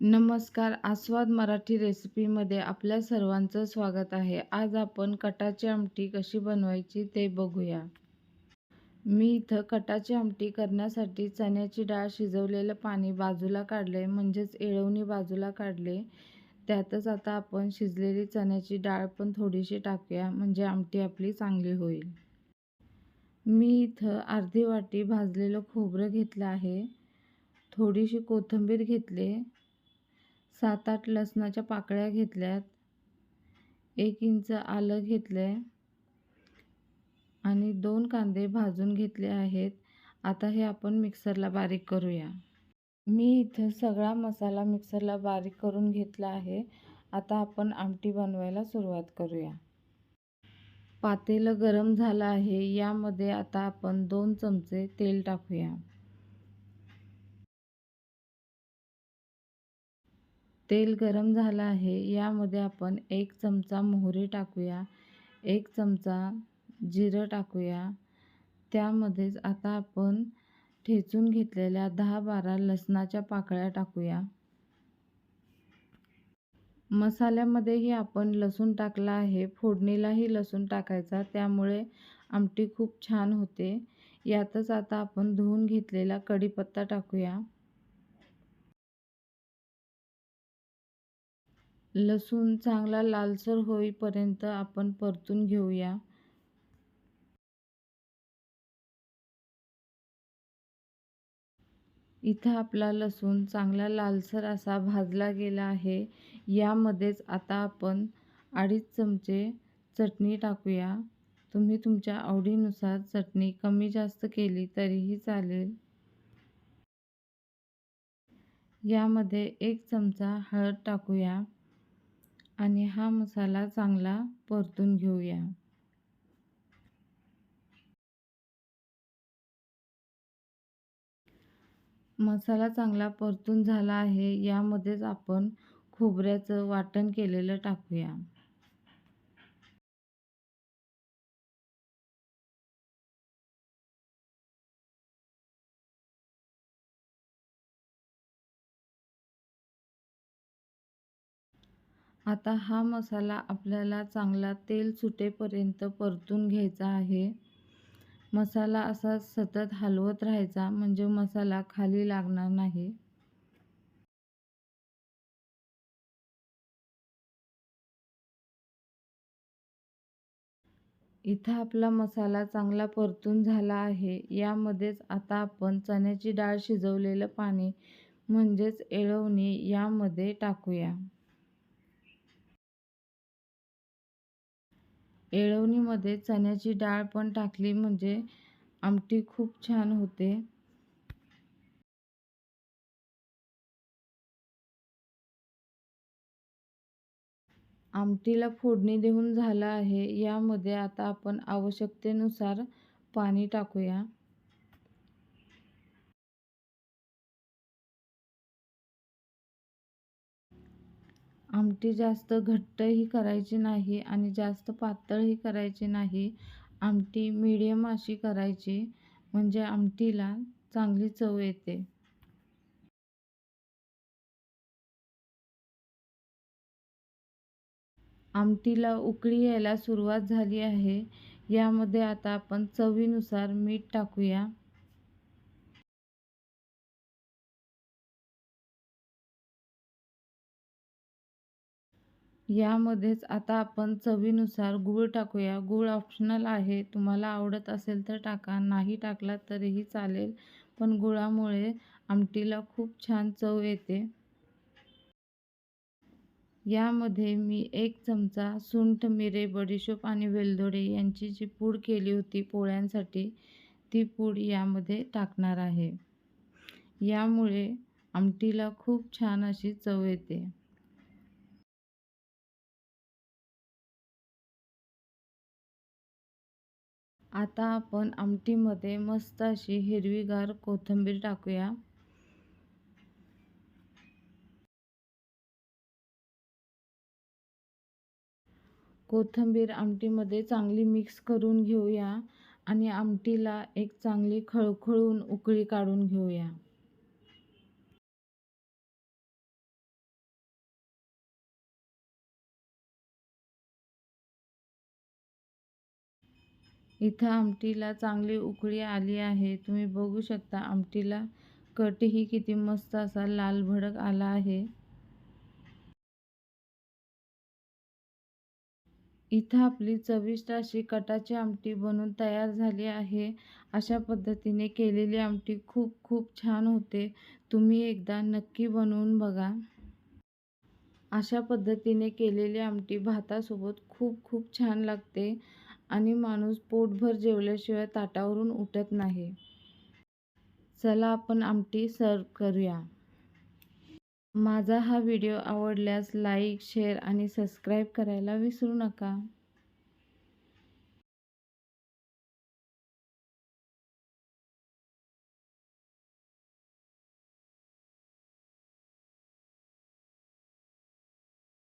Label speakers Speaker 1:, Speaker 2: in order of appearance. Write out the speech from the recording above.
Speaker 1: नमस्कार आस्वाद मराठी रेसिपीमध्ये आपल्या सर्वांचं स्वागत आहे. आज आपण कटाची आमटी कशी बनवायची ते बघूया. मी इथं कटाची आमटी करण्यासाठी चण्याची डाळ शिजवलेलं पाणी बाजूला काढले म्हणजेच एळवणी बाजूला काढले. त्यातच आता आपण शिजलेली चण्याची डाळ पण थोडीशी टाकूया म्हणजे आमटी आपली चांगली होईल. मी इथं अर्धी वाटी भाजलेलं खोबरं घेतलं आहे. थोडीशी कोथिंबीर घेतली. सात आठ लसणाच्या पाकळ्या घेतल्यात. एक इंच आलं घेतलं आहे आणि दोन कांदे भाजून घेतले आहेत. आता हे आपण मिक्सरला बारीक करूया. मी इथं सगळा मसाला मिक्सरला बारीक करून घेतला आहे. आता आपण आमटी बनवायला सुरुवात करूया. पातेलं गरम झालं आहे. यामध्ये आता आपण दोन चमचे तेल टाकूया. तेल गरम झालं आहे यामध्ये आपण एक चमचा मोहरी टाकूया एक चमचा जिरं टाकूया. त्यामध्येच आता आपण ठेचून घेतलेल्या दहा बारा लसणाच्या पाकळ्या टाकूया. मसाल्यामध्येही आपण लसूण टाकला आहे फोडणीलाही लसूण टाकायचा त्यामुळे आमटी खूप छान होते. यातच आता आपण धुवून घेतलेला कढीपत्ता टाकूया. लसूण चांगला लालसर होईपर्यंत आपण परतून घेऊया. इथं आपला लसूण चांगला लालसर असा भाजला गेला आहे. यामध्येच आता आपण अडीच चमचे चटणी टाकूया. तुम्ही तुमच्या आवडीनुसार चटणी कमी जास्त केली तरीही चालेल. यामध्ये एक चमचा हळद टाकूया. आणि हा मसाला चांगला परतून घेऊया. मसाला चांगला परतून झाला आहे यामध्येच आपण खोबऱ्याचं वाटण केलेलं टाकूया. आता हा मसाला आपल्याला चांगला तेल सुटेपर्यंत परतून घ्यायचा आहे. मसाला असा सतत हलवत राहायचा म्हणजे मसाला खाली लागणार नाही. इथं आपला मसाला चांगला परतून झाला आहे. यामध्येच आता आपण चण्याची डाळ शिजवलेलं पाणी म्हणजेच एळवणी यामध्ये टाकूया. येळवणीमध्ये चण्याची डाळ पण टाकली म्हणजे आमटी खूप छान होते. आमटीला फोडणी देऊन झालं आहे. यामध्ये आता आपण आवश्यकतेनुसार पाणी टाकूया. आमटी जास्त घट्टही करायची नाही आणि जास्त पातळही करायची नाही. आमटी मीडियम अशी करायची म्हणजे आमटीला चांगली चव येते. आमटीला उकळी यायला सुरुवात झाली आहे. यामध्ये आता आपण चवीनुसार मीठ टाकूया. यामध्येच आता आपण चवीनुसार गूळ टाकूया. गूळ ऑप्शनल आहे. तुम्हाला आवडत असेल तर टाका. नाही टाकला तरीही चालेल. पण गुळामुळे आमटीला खूप छान चव येते. यामध्ये मी एक चमचा सुंठ मिरे बडीशोप आणि वेलदोडे यांची जी पूड केली होती पोळ्यांसाठी ती पूड यामध्ये टाकणार आहे. यामुळे आमटीला खूप छान अशी चव येते. आता आपण आमटीमध्ये मस्त अशी हिरवीगार कोथिंबीर टाकूया. कोथिंबीर आमटीमध्ये चांगली मिक्स करून घेऊया आणि आमटीला एक चांगली खळखळून उकळी काढून घेऊया. इथं आमटीला चांगली उकळी आली आहे. तुम्ही बघू शकता आमटीला कटही किती मस्त असा लाल भडक आला आहे. इथं आपली चविष्ट अशी कटाची आमटी बनून तयार झाली आहे. अशा पद्धतीने केलेली आमटी खूप खूप छान होते. तुम्ही एकदा नक्की बनवून बघा. अशा पद्धतीने केलेली आमटी भातासोबत खूप खूप छान लागते. आणि माणूस पोटभर जेवल्याशिवाय ताटावरून उठत नाही. चला आपण आमटी सर्व करूया. माझा हा व्हिडिओ आवडल्यास लाईक शेअर आणि सबस्क्राईब करायला विसरू नका.